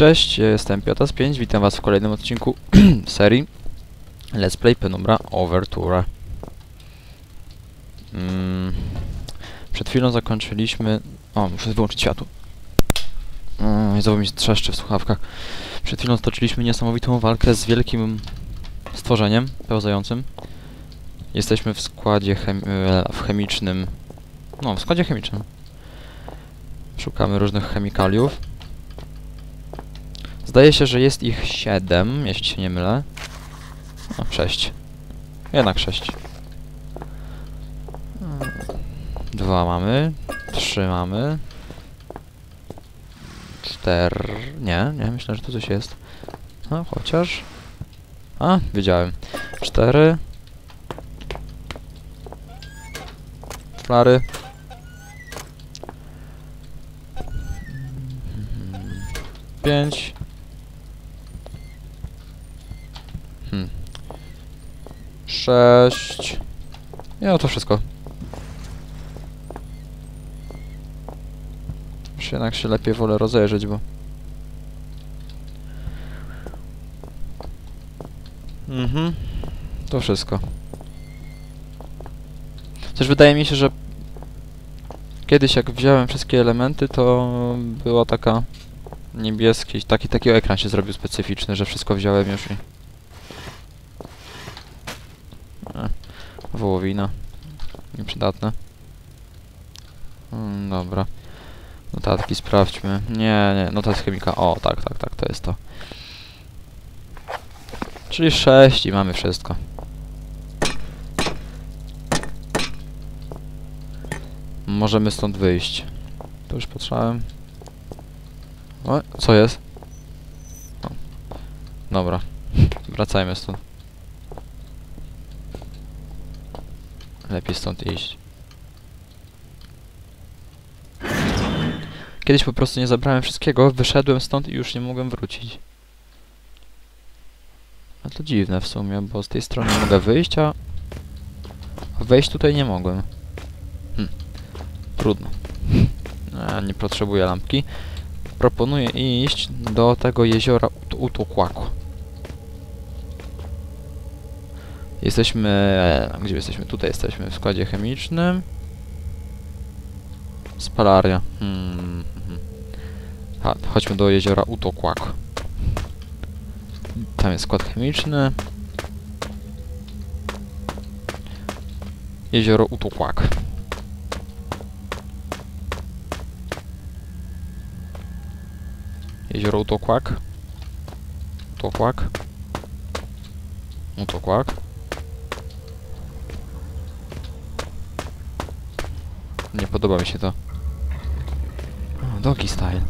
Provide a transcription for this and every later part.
Cześć, jestem Piotas 5, witam was w kolejnym odcinku serii Let's Play Penumbra Overture. Mm, przed chwilą zakończyliśmy... O, muszę wyłączyć światło. Mm, znowu mi trzeszczy w słuchawkach. Przed chwilą stoczyliśmy niesamowitą walkę z wielkim stworzeniem pełzającym. Jesteśmy w składzie chem e, w chemicznym... No, w składzie chemicznym. Szukamy różnych chemikaliów. Zdaje się, że jest ich 7, jeśli się nie mylę. No, 6. Jednak 6. Dwa mamy. Trzy mamy. Cztery... Nie, nie, myślę, że tu coś jest. No, chociaż... A, wiedziałem. Cztery. Flary. Pięć. Hmm. Sześć. Ja to wszystko. Już jednak się lepiej wolę rozejrzeć, bo... Mhm. To wszystko. Też wydaje mi się, że kiedyś jak wziąłem wszystkie elementy, to była taka niebieski, taki, taki ekran się zrobił specyficzny, że wszystko wziąłem już i... E, wołowina. Nieprzydatne. Mm, dobra. Notatki sprawdźmy. Nie, nie, notatki chemika. O, tak, tak, tak, to jest to. Czyli 6 i mamy wszystko. Możemy stąd wyjść. To już patrzałem. O, co jest? O. Dobra. Wracajmy stąd. Lepiej stąd iść. Kiedyś po prostu nie zabrałem wszystkiego, wyszedłem stąd i już nie mogłem wrócić. A to dziwne w sumie, bo z tej strony mogę wyjść, a... a wejść tutaj nie mogłem. Hm. Trudno. A, nie potrzebuję lampki proponuję iść do tego jeziora Ut Utukłaku. Jesteśmy... E, gdzie jesteśmy? Tutaj jesteśmy w składzie chemicznym. Spalaria. Hmm. Ha, chodźmy do jeziora Utokłak. Tam jest skład chemiczny. Jezioro Utokłak. Jezioro Utokłak. Utokłak. Utokłak. Nie podoba mi się to. O, doggy style.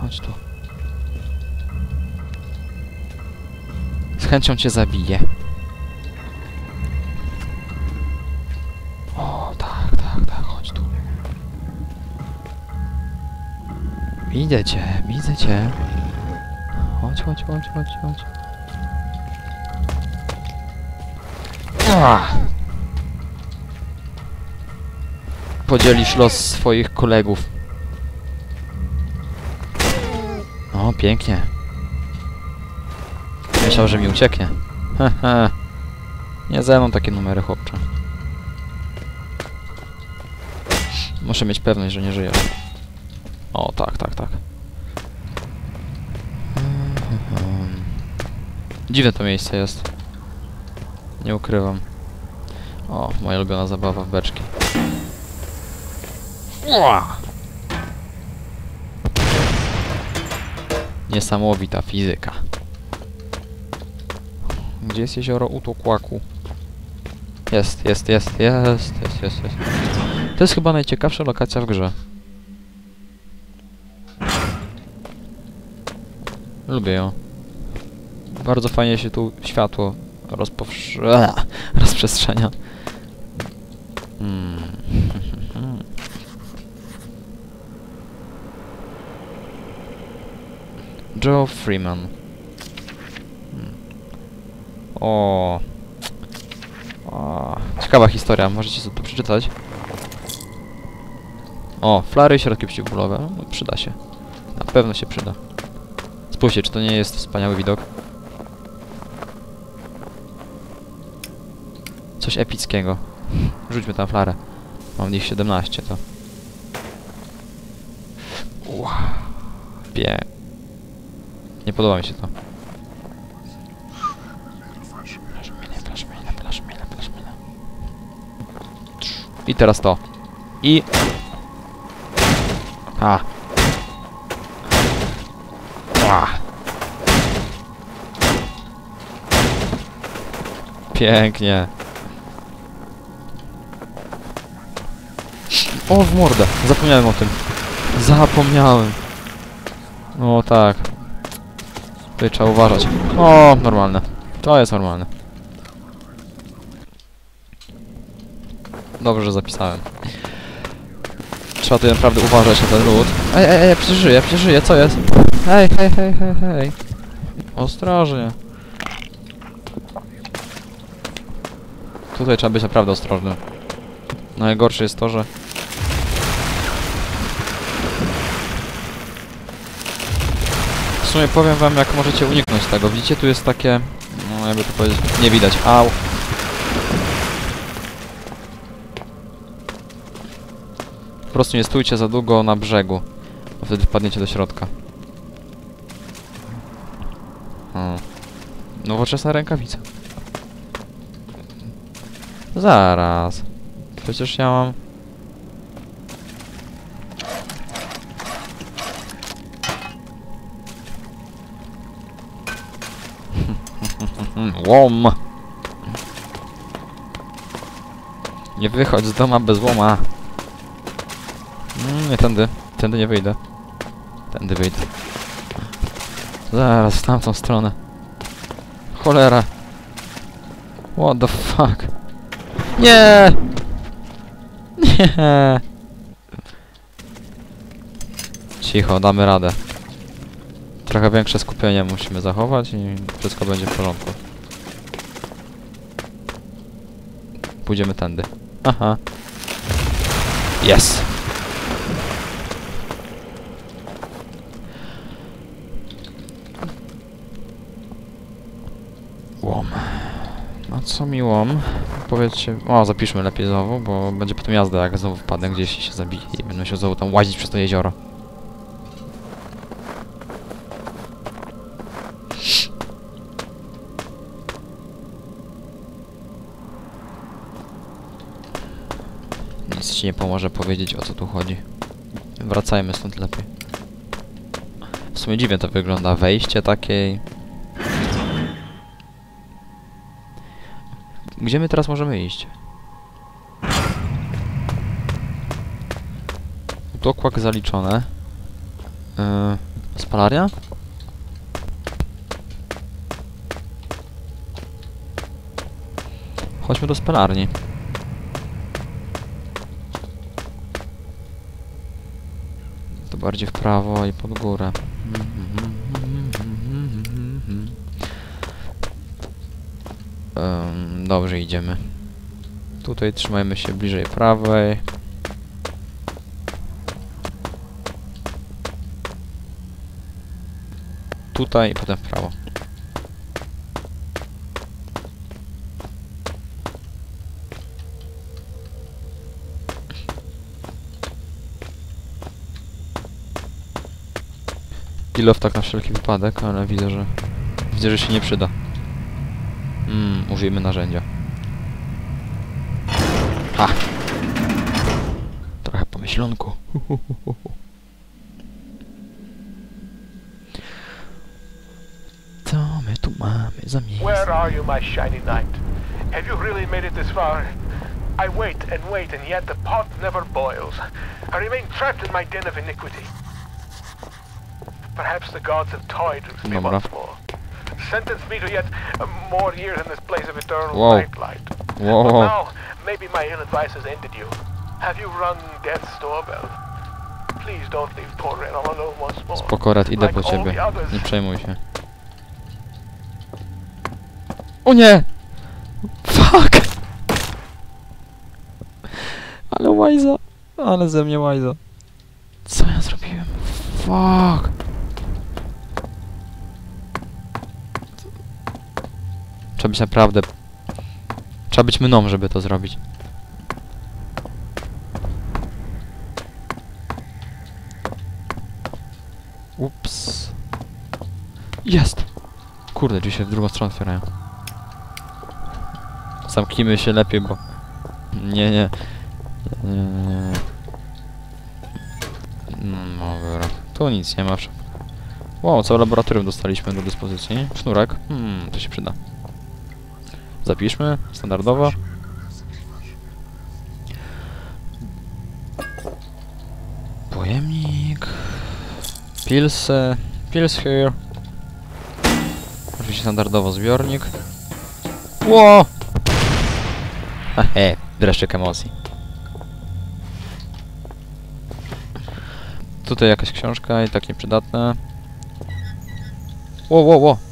Chodź tu. Z chęcią cię zabiję. O, tak, tak, tak, chodź tu. Widzę cię, widzę cię. Chodź, chodź, chodź, chodź, chodź. Podzielisz los swoich kolegów. O, pięknie. Myślał, że mi ucieknie. Haha. Nie ze mną takie numery, chłopcze. Muszę mieć pewność, że nie żyjesz. O, tak, tak, tak. Dziwne to miejsce jest. Nie ukrywam. O, moja ulubiona zabawa w beczki. Ua! Niesamowita fizyka. Gdzie jest jezioro Utokłaku? Jest, jest, jest, jest, jest, jest, jest. To jest chyba najciekawsza lokacja w grze. Lubię ją. Bardzo fajnie się tu światło rozpowsz... rozprzestrzenia. Hmm. Joe Freeman. Hmm. O. o. Ciekawa historia, możecie sobie to przeczytać. O, flary i środki przeciwbólowe. No, przyda się. Na pewno się przyda. Spójrzcie, czy to nie jest wspaniały widok? Coś epickiego. Rzućmy tam flarę. Mam ich 17, to... Wow. Pie... Nie podoba mi się to. I teraz to. I... A. Ła. Pięknie. O, w mordę. Zapomniałem o tym. Zapomniałem. O, tak. Tutaj trzeba uważać. O, normalne. To jest normalne. Dobrze, że zapisałem. Trzeba tutaj naprawdę uważać na ten lód. Ej, ej, ej, przecież żyję, co jest? Hej, hej, hej, hej, hej. Ostrożnie. Tutaj trzeba być naprawdę ostrożnym. Najgorsze jest to, że... W sumie powiem wam, jak możecie uniknąć tego. Widzicie, tu jest takie... No, jakby to powiedzieć... Nie widać. Au. Po prostu nie stójcie za długo na brzegu. Bo wtedy wpadniecie do środka. O. Nowoczesna rękawica. Zaraz. Przecież ja mam... Łom! Nie wychodź z doma bez łoma. Mm, nie tędy. Tędy nie wyjdę. Tędy wyjdę. Zaraz, w tamtą stronę. Cholera. What the fuck? Nie! Nie! Cicho, damy radę. Trochę większe skupienie musimy zachować i wszystko będzie w porządku. Pójdziemy tędy. Aha. Yes! Łom. No co mi łom? Powiedzcie... O, zapiszmy lepiej znowu, bo będzie potem jazda, jak znowu wpadnę gdzieś i się zabije i będę się znowu tam łazić przez to jezioro. Ci nie pomoże powiedzieć, o co tu chodzi. Wracajmy stąd lepiej. W sumie dziwnie to wygląda. Wejście takiej... Gdzie my teraz możemy iść? Dokłak zaliczone. Yy, spalaria? Chodźmy do spalarni. To bardziej w prawo i pod górę. Dobrze, idziemy. Tutaj trzymajmy się bliżej prawej. Tutaj i potem w prawo. Kilof tak na wszelki wypadek, ale widzę, że... Widzę, że się nie przyda. Mm, użyjmy narzędzia. Ha! Trochę pomyślonku. Co my tu mamy za miejsce? Where are you, my shiny knight? Have you really made it this far? I wait and wait, and yet the pot never boils. I remain trapped in my den of iniquity. Perhaps the gods have toyed with me Dobra. once more. Sentence me to yet more years in this place of eternal Whoa. nightlight. But Wow. now, maybe my ill advice has ended you. Have you rung death's doorbell? Please don't leave poor Ren all alone once more. Spoko, Red, idę po ciebie. Nie przejmuj się. O nie! Fuck! Ale łajza! Ale ze mnie łajza. Co ja zrobiłem? Fuck! Być naprawdę... Trzeba być mną, żeby to zrobić. Ups. Jest! Kurde, drzwi się w drugą stronę otwierają. Zamknijmy się lepiej, bo... Nie, nie. Nie, nie, nie. No dobra. Tu nic nie ma. Wow, całe laboratorium dostaliśmy do dyspozycji. Sznurek. Hmm, to się przyda. Zapiszmy, standardowo. Pojemnik. Pilsy. Pils here. Oczywiście standardowo zbiornik. Ło! Hehe, dreszczyk emocji. Tutaj jakaś książka i tak nieprzydatne. Ło, ło, ło!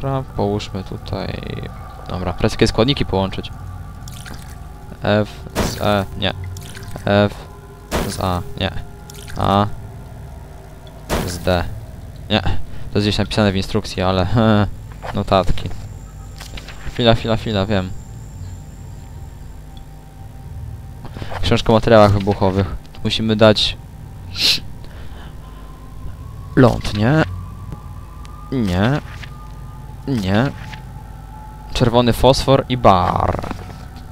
Ekstra, połóżmy tutaj... Dobra, teraz składniki połączyć? F z E, nie. F z A, nie. A z D. Nie. To jest gdzieś napisane w instrukcji, ale... Notatki. Chwila, chwila, chwila, wiem. Książka o materiałach wybuchowych. Musimy dać... Ląd, nie? Nie. Nie. Czerwony fosfor i bar.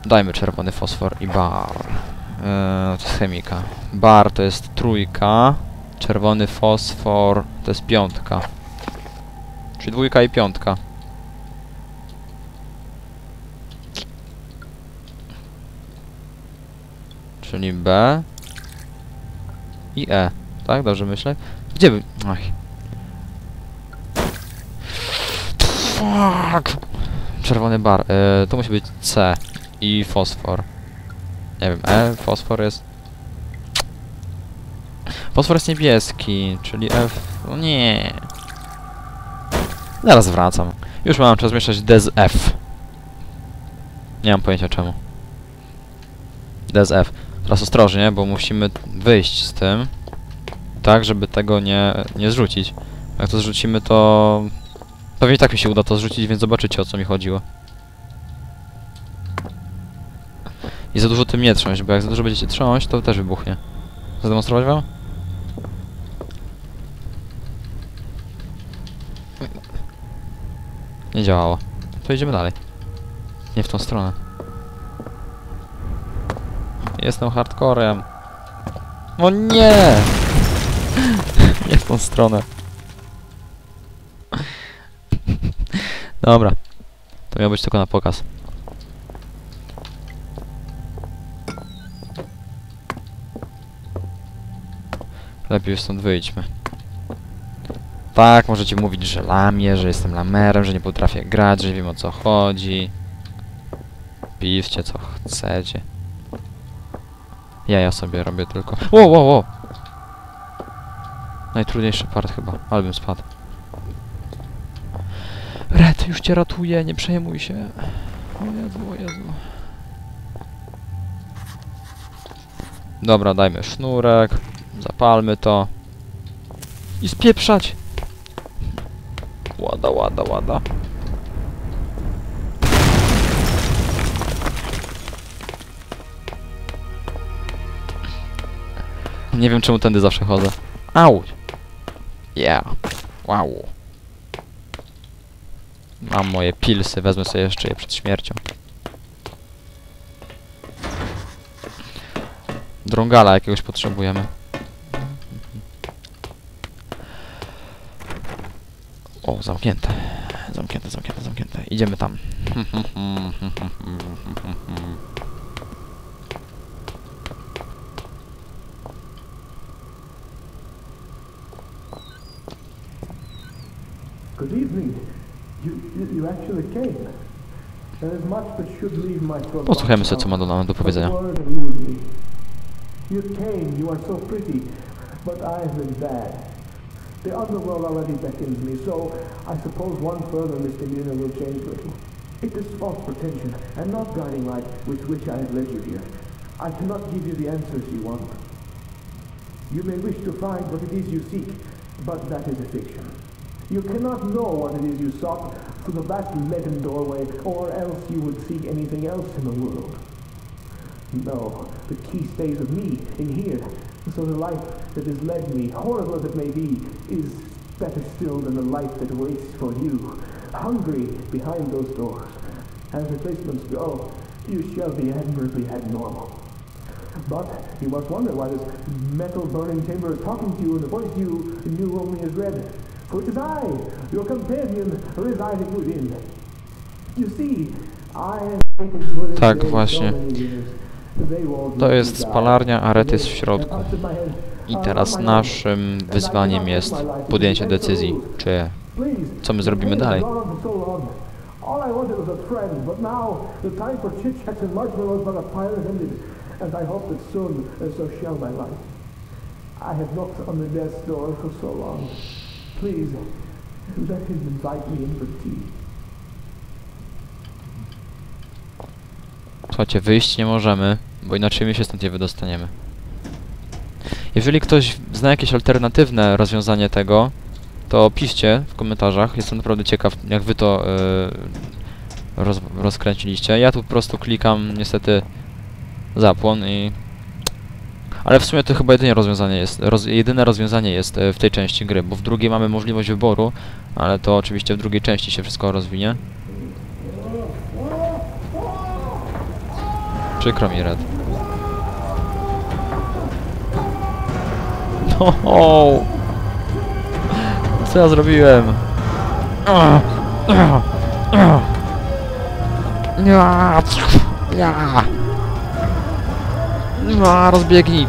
Dajmy czerwony fosfor i bar. Eee, to jest chemika. Bar to jest trójka. Czerwony fosfor to jest piątka. Czyli dwójka i piątka. Czyli B i E. Tak? Dobrze myślę? Gdzie by... Fuck! Czerwony bar. E, to musi być C i fosfor. Nie wiem, E, fosfor jest... Fosfor jest niebieski, czyli F... No nie. Zaraz wracam. Już mam czas mieszać D z F. Nie mam pojęcia czemu. D z F. Teraz ostrożnie, bo musimy wyjść z tym. Tak, żeby tego nie, nie zrzucić. Jak to zrzucimy, to... Pewnie tak mi się uda to zrzucić, więc zobaczycie o co mi chodziło. I za dużo tym nie trząść, bo jak za dużo będziecie trząść, to też wybuchnie. Zademonstrować wam? Nie działało. To idziemy dalej. Nie w tą stronę. Jestem hardcorem. O nie! nie w tą stronę. Dobra. To miał być tylko na pokaz. Lepiej stąd wyjdźmy. Tak, możecie mówić, że lamię, że jestem lamerem, że nie potrafię grać, że nie wiem o co chodzi. Piszcie co chcecie. Ja ja sobie robię tylko. Ło, ło, ło! Najtrudniejszy part chyba, ale bym spadł. Red, już cię ratuję, nie przejmuj się. O Jezu, o Jezu. Dobra, dajmy sznurek. Zapalmy to. I spieprzać! Łada, łada, łada. Nie wiem czemu tędy zawsze chodzę. Au! Yeah. Wow. Mam moje pilsy, wezmę sobie jeszcze je przed śmiercią. Drągala jakiegoś potrzebujemy. O, zamknięte. Zamknięte, zamknięte, zamknięte. Idziemy tam. Good evening. Posłuchajmy sobie, co ma nam do powiedzenia. You. You came, you are so pretty, but I've been bad. The underworld already beckons me, so I suppose one further misdemeanor will change little. It is false pretension and not guiding light with which I have led you here. I cannot give you the answers you want. You may wish to find what it is you seek, but that is a fiction. You cannot know what it is you sought through the vast leaden doorway, or else you would seek anything else in the world. No, the key stays with me in here, so the life that has led me, horrible as it may be, is better still than the life that waits for you, hungry behind those doors. As replacements go, you shall be admirably abnormal. But you must wonder why this metal burning chamber is talking to you in a voice you knew only as red. I, your companion, residing within. You see, Tak, właśnie. To jest spalarnia, a Red jest w środku. I teraz naszym wyzwaniem jest podjęcie decyzji, czy co my zrobimy dalej. pain has gone on for so long. All I wanted was a friend, but now the time for chit-chats and marshmallows by the fire has ended, and I hope that soon so shall my life. I have knocked on the death's door for so long. Please, let him invite me in for tea. Słuchajcie, wyjść nie możemy, bo inaczej my się stąd nie wydostaniemy. Jeżeli ktoś zna jakieś alternatywne rozwiązanie tego, to piszcie w komentarzach. Jestem naprawdę ciekaw, jak wy to yy, roz, rozkręciliście. Ja tu po prostu klikam niestety zapłon i... Ale w sumie to chyba jedynie rozwiązanie jest, roz, jedyne rozwiązanie jest e, w tej części gry, bo w drugiej mamy możliwość wyboru, ale to oczywiście w drugiej części się wszystko rozwinie. Przykro mi, Red. No! Co ja zrobiłem? Ja! Ja! Ja! Rozbiegnij!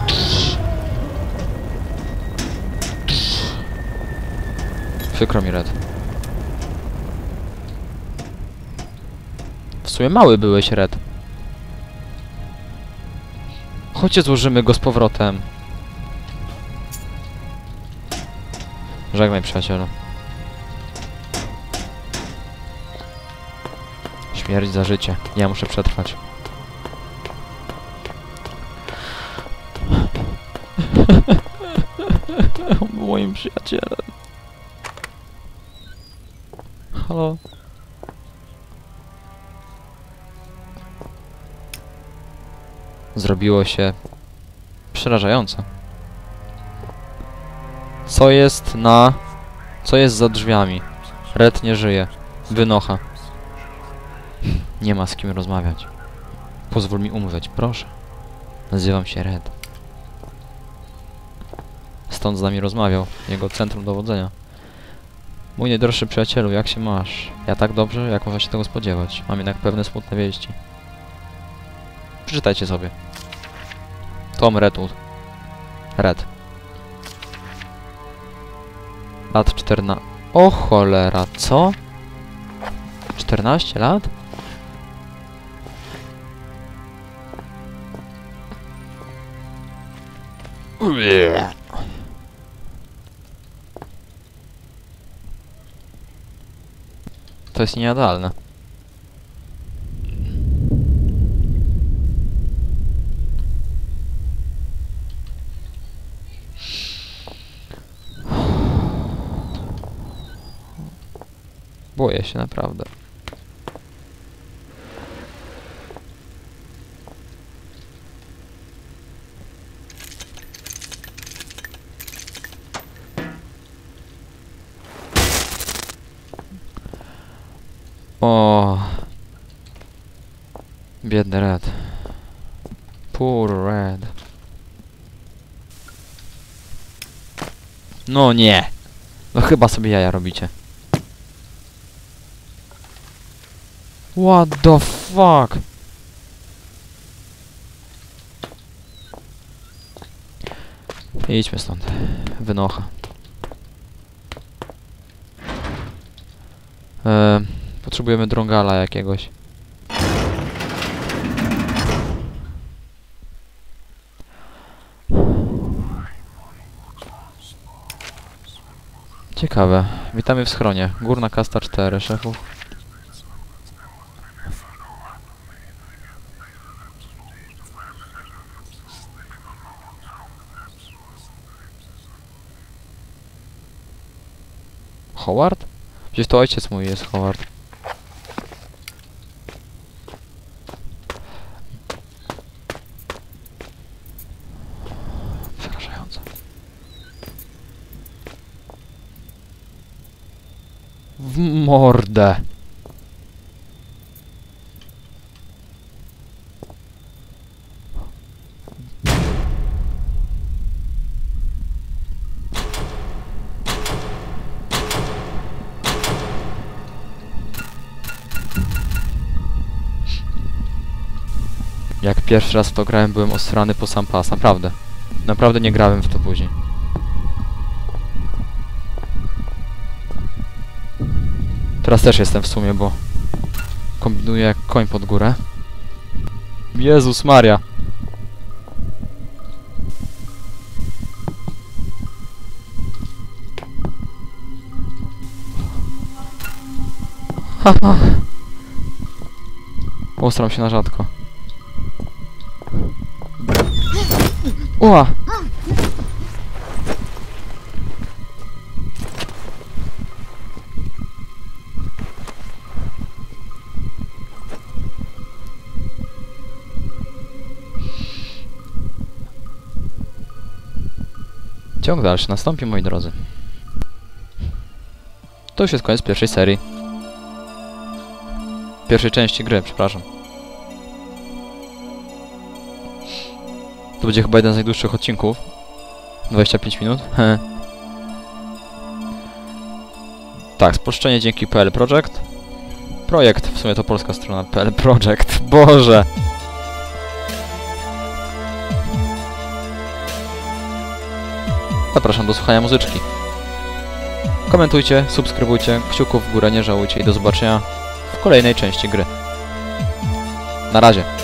Przykro mi, Red. W sumie mały byłeś, Red. Chodźcie, złożymy go z powrotem. Żegnaj, przyjacielu. Śmierć za życie. Ja muszę przetrwać. Przyjacielem. Halo? Zrobiło się przerażająco. Co jest na... Co jest za drzwiami? Red nie żyje. Wynocha. Nie ma z kim rozmawiać. Pozwól mi umrzeć, proszę. Nazywam się Red. Stąd z nami rozmawiał. Jego centrum dowodzenia. Mój najdroższy przyjacielu, jak się masz? Ja tak dobrze, jak można się tego spodziewać. Mam jednak pewne smutne wieści. Przeczytajcie sobie. Tom Redwood. Red. Lat 14. O cholera, co? 14 lat? Ue. To jest niejadalne. Boję się naprawdę. O. Biedny Red. Poor Red. No nie. No chyba sobie jaja robicie. What the fuck? Idźmy stąd. Wynocha. Eee, potrzebujemy drągala jakiegoś. Ciekawe. Witamy w schronie. Górna kasta 4, szefu. Howard? Gdzieś to ojciec mój jest Howard. W mordę. Jak pierwszy raz w to grałem, byłem osrany po sam pas, naprawdę. Naprawdę nie grałem w to później. Teraz też jestem w sumie, bo kombinuję jak koń pod górę. Jezus Maria. Haha. Ostram się na rzadko. Ua! Ciąg dalszy nastąpi, moi drodzy. To już jest koniec pierwszej serii. Pierwszej części gry, przepraszam. To będzie chyba jeden z najdłuższych odcinków. 25 minut. Tak, spolszczenie dzięki PL Project. Projekt, w sumie to polska strona PL Project. Boże! Zapraszam do słuchania muzyczki. Komentujcie, subskrybujcie, kciuków w górę nie żałujcie i do zobaczenia w kolejnej części gry. Na razie.